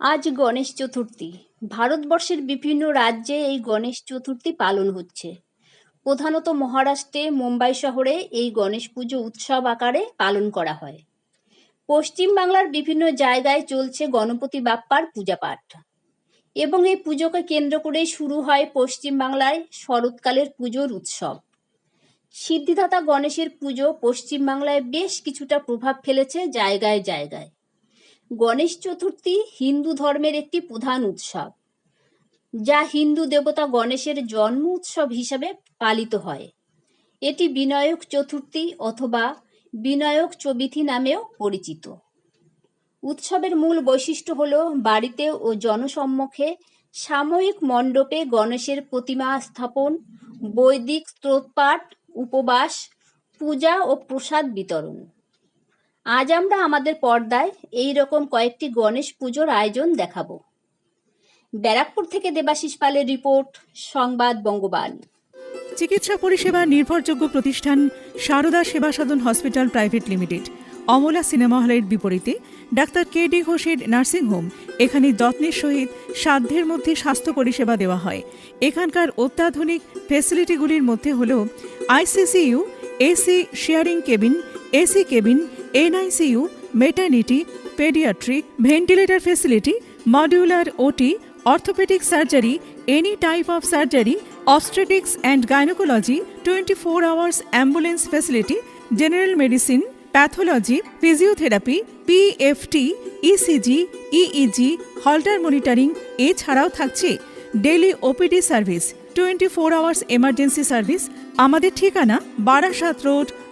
আজ গণেশ চতুর্থী। ভারতবর্ষের বিভিন্ন রাজ্যে এই গণেশ চতুর্থী পালন হচ্ছে। প্রধানত মহারাষ্ট্রে, মুম্বাই শহরে এই গণেশ পুজো উৎসব আকারে পালন করা হয়। পশ্চিম বাংলার বিভিন্ন জায়গায় চলছে গণপতি বাপ্পার পূজাপাঠ এবং এই পুজোকে কেন্দ্র করেই শুরু হয় পশ্চিম বাংলায় শরৎকালের পুজোর উৎসব। সিদ্ধিদাতা গণেশের পুজো পশ্চিম বাংলায় বেশ কিছুটা প্রভাব ফেলেছে জায়গায় জায়গায়। গণেশ চতুর্থী হিন্দু ধর্মের একটি প্রধান উৎসব, যা হিন্দু দেবতা গণেশের জন্ম উৎসব হিসাবে পালিত হয়। এটি বিনায়ক চতুর্থী অথবা বিনায়ক চবিথি নামেও পরিচিত। উৎসবের মূল বৈশিষ্ট্য হল বাড়িতে ও জনসম্মুখে সাময়িক মণ্ডপে গণেশের প্রতিমা স্থাপন, বৈদিক স্তোত্রপাঠ উপবাস, পূজা ও প্রসাদ বিতরণ। আজ আমরা আমাদের পর্দায় এই রকম কয়েকটি গণেশ পুজোর আয়োজন দেখাবো। ব্যারাকপুর থেকে দেবাশিস পালের রিপোর্ট, সংবাদ বঙ্গবাণী। চিকিৎসা পরিষেবা নির্ভরযোগ্য প্রতিষ্ঠান Sarada Seva Sadan hospital private limited. Amala cinema হলের বিপরীতে ডাক্তার কে ডি ঘোষের নার্সিংহোম এখানে যত্নের সহিত সাধ্যের মধ্যে স্বাস্থ্য পরিষেবা দেওয়া হয়। এখানকার অত্যাধুনিক ফেসিলিটিগুলির মধ্যে হল ICCU AC sharing cabin AC cabin NICU maternity paediatric ventilator facility modular OT orthopaedic surgery any type of surgery obstetrics and gynaecology twenty four hours ambulance facility general medicine pathology physiotherapy PFT ECG EEG Holter monitoring এছাড়াও থাকছে daily OPD service twenty four hours emergency service আমাদের ঠিকানা Barasat road